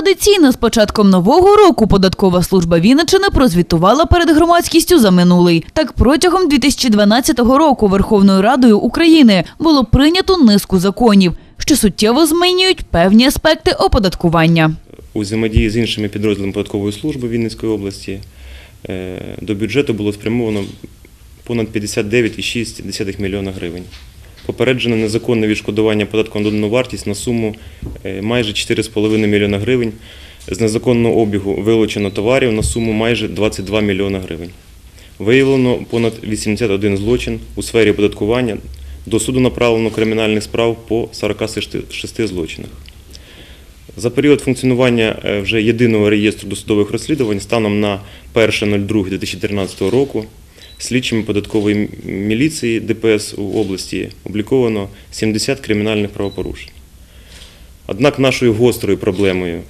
Традиційно з початком нового року податкова служба Вінниччини прозвітувала перед громадськістю за минулий. Так протягом 2012 року Верховною Радою України було прийнято низку законів, що суттєво змінюють певні аспекти оподаткування. У взаємодії з іншими підрозділами податкової служби Вінницької області е, до бюджету було спрямовано понад 59,6 мільйона гривень. Попереджено незаконне відшкодування податку на додану вартість на суму е, майже 4,5 мільйона гривень. З незаконного обігу вилучено товарів на суму майже 22 мільйона гривень. Виявлено понад 81 злочин у сфері оподаткування. До суду направлено кримінальних справ по 46 злочинах. За період функціонування е, вже єдиного реєстру досудових розслідувань станом на 1.02.2013 року слідчими податкової міліції ДПС у області обліковано 70 кримінальних правопорушень. Однак нашою гострою проблемою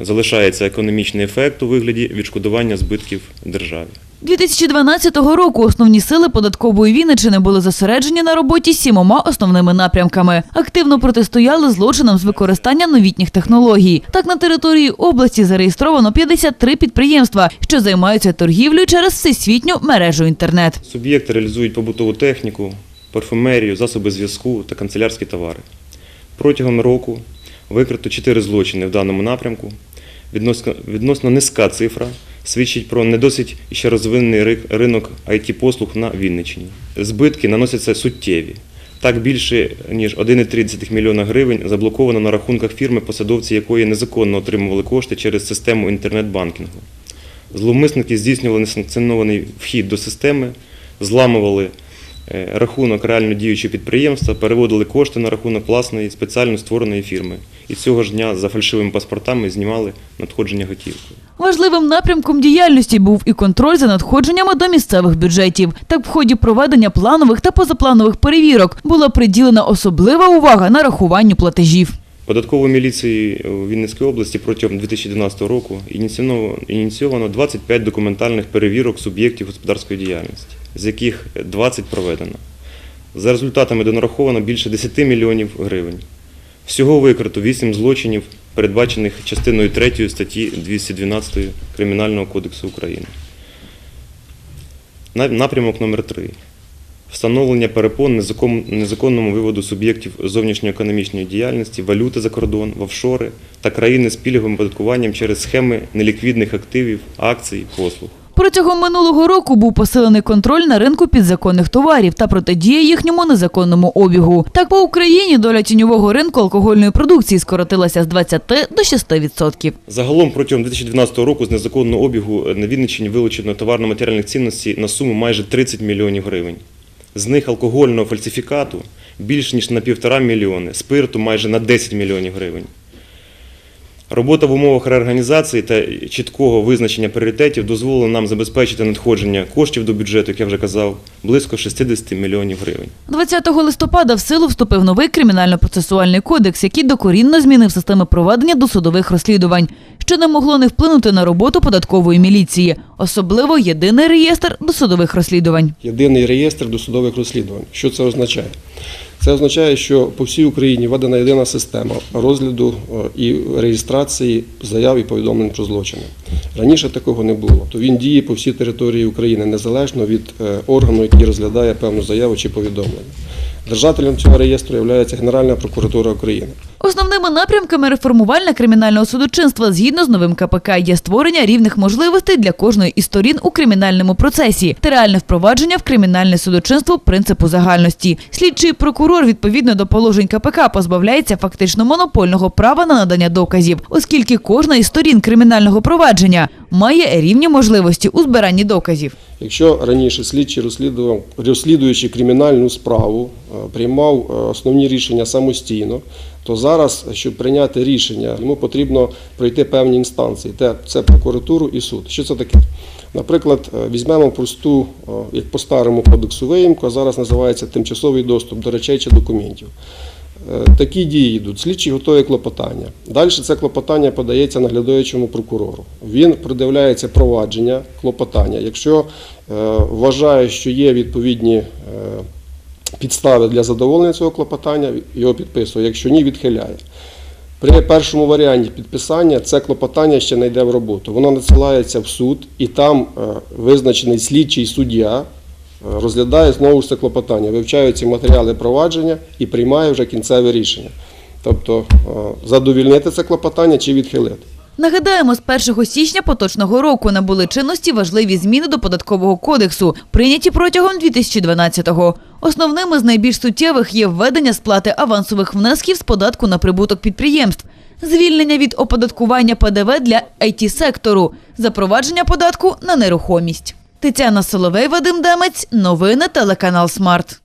залишається економічний ефект у вигляді відшкодування збитків державі. 2012 року основні сили податкової Вінниччини були зосереджені на роботі сімома основними напрямками. Активно протистояли злочинам з використання новітніх технологій. Так на території області зареєстровано 53 підприємства, що займаються торгівлею через всесвітню мережу інтернет. Суб'єкти реалізують побутову техніку, парфумерію, засоби зв'язку та канцелярські товари. Протягом року викрито 4 злочини в даному напрямку. Відносно, відносно низька цифра свідчить про не досить ще розвинений ри- ринок IT-послуг на Вінниччині. Збитки наносяться суттєві. Так більше ніж 1,3 мільйона гривень заблоковано на рахунках фірми, посадовці якої незаконно отримували кошти через систему інтернет-банкінгу. Зловмисники здійснювали несанкціонований вхід до системи, зламували рахунок реально діючого підприємства, переводили кошти на рахунок власної спеціально створеної фірми. І цього ж дня за фальшивими паспортами знімали надходження готівкою. Важливим напрямком діяльності був і контроль за надходженнями до місцевих бюджетів. Так, в ході проведення планових та позапланових перевірок була приділена особлива увага на рахуванню платежів. Податковою міліцією у Вінницькій області протягом 2012 року ініційовано 25 документальних перевірок суб'єктів господарської діяльності, з яких 20 проведено. За результатами донараховано більше 10 мільйонів гривень. Всього викрито 8 злочинів, передбачених частиною 3 статті 212 Кримінального кодексу України. Напрямок номер 3 Встановлення перепон незакон- незаконному виводу суб'єктів зовнішньоекономічної діяльності, валюти за кордон, в офшори та країни з пільговим оподаткуванням через схеми неліквідних активів, акцій, послуг. Протягом минулого року був посилений контроль на ринку підзаконних товарів та протидія їхньому незаконному обігу. Так по Україні доля тіньового ринку алкогольної продукції скоротилася з 20 до 6%. Загалом протягом 2012 року з незаконного обігу на Вінниччині вилучено товарно-матеріальних цінностей на суму майже 30 мільйонів гривень. З них алкогольного фальсифікату більш ніж на півтора мільйони, спирту майже на 10 мільйонів гривень. Робота в умовах реорганізації та чіткого визначення пріоритетів дозволила нам забезпечити надходження коштів до бюджету, як я вже казав, близько 60 мільйонів гривень. 20 листопада в силу вступив новий кримінально-процесуальний кодекс, який докорінно змінив системи проведення досудових розслідувань, що не могло не вплинути на роботу податкової міліції, особливо єдиний реєстр досудових розслідувань. єдиний реєстр досудових розслідувань. Що це означає? Це означає, що по всій Україні введена єдина система розгляду е, і реєстрації заяв і повідомлень про злочини. Раніше такого не було. То він діє по всій території України незалежно від е, органу, який розглядає певну заяву чи повідомлення. Держателем цього реєстру є Генеральна прокуратура України. Основними напрямками реформувальне кримінального судочинства згідно з новим КПК є створення рівних можливостей для кожної із сторін у кримінальному процесі та реальне впровадження в кримінальне судочинство принципу загальності. Слідчий прокурор відповідно до положень КПК позбавляється фактично монопольного права на надання доказів, оскільки кожна із сторін кримінального провадження має рівні можливості у збиранні доказів. Якщо раніше слідчий розслідуючи кримінальну справу, е, приймав е, основні рішення самостійно, то зараз, щоб прийняти рішення, йому потрібно пройти певні інстанції. Це прокуратуру і суд. Що це таке? Наприклад, е, візьмемо просту, як по старому кодексу виїмку, а зараз називається тимчасовий доступ до речей чи документів. Е, Такі дії йдуть. Слідчий готує клопотання. Далі це клопотання подається наглядаючому прокурору. Він придивляється провадження клопотання. Якщо е, вважає, що є відповідні е, підстави для задоволення цього клопотання, його підписує. Якщо ні, відхиляє. При першому варіанті підписання це клопотання ще не йде в роботу. Воно надсилається в суд, і там визначений слідчий суддя розглядає знову ж це клопотання, вивчає ці матеріали провадження і приймає вже кінцеве рішення. Тобто е, задовільнити це клопотання чи відхилити. Нагадаємо, з 1 січня поточного року набули чинності важливі зміни до податкового кодексу, прийняті протягом 2012-го. Основними з найбільш суттєвих є введення сплати авансових внесків з податку на прибуток підприємств, звільнення від оподаткування ПДВ для IT-сектору, запровадження податку на нерухомість. Тетяна Соловей, Вадим Демець, новини телеканал Смарт.